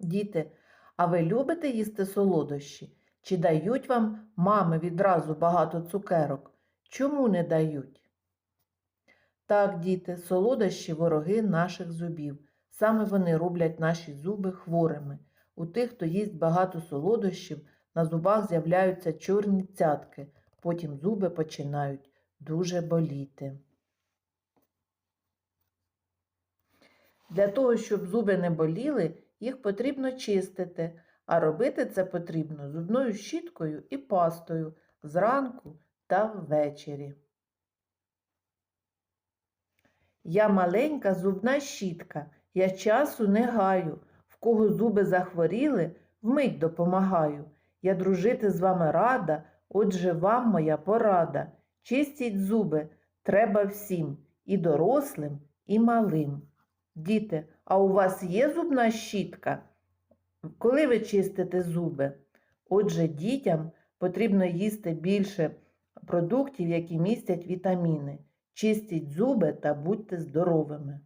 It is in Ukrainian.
Діти, а ви любите їсти солодощі? Чи дають вам мами відразу багато цукерок? Чому не дають? Так, діти, солодощі вороги наших зубів. Саме вони роблять наші зуби хворими. У тих, хто їсть багато солодощів, на зубах з'являються чорні цятки, потім зуби починають дуже боліти. Для того, щоб зуби не боліли, їх потрібно чистити, а робити це потрібно зубною щіткою і пастою зранку та ввечері. Я маленька зубна щітка, я часу не гаю, в кого зуби захворіли, вмить допомагаю. Я дружити з вами рада, отже вам моя порада. Чистіть зуби треба всім, і дорослим, і малим. Діти, а у вас є зубна щітка? Коли ви чистите зуби? Отже, дітям потрібно їсти більше продуктів, які містять вітаміни. Чистіть зуби та будьте здоровими.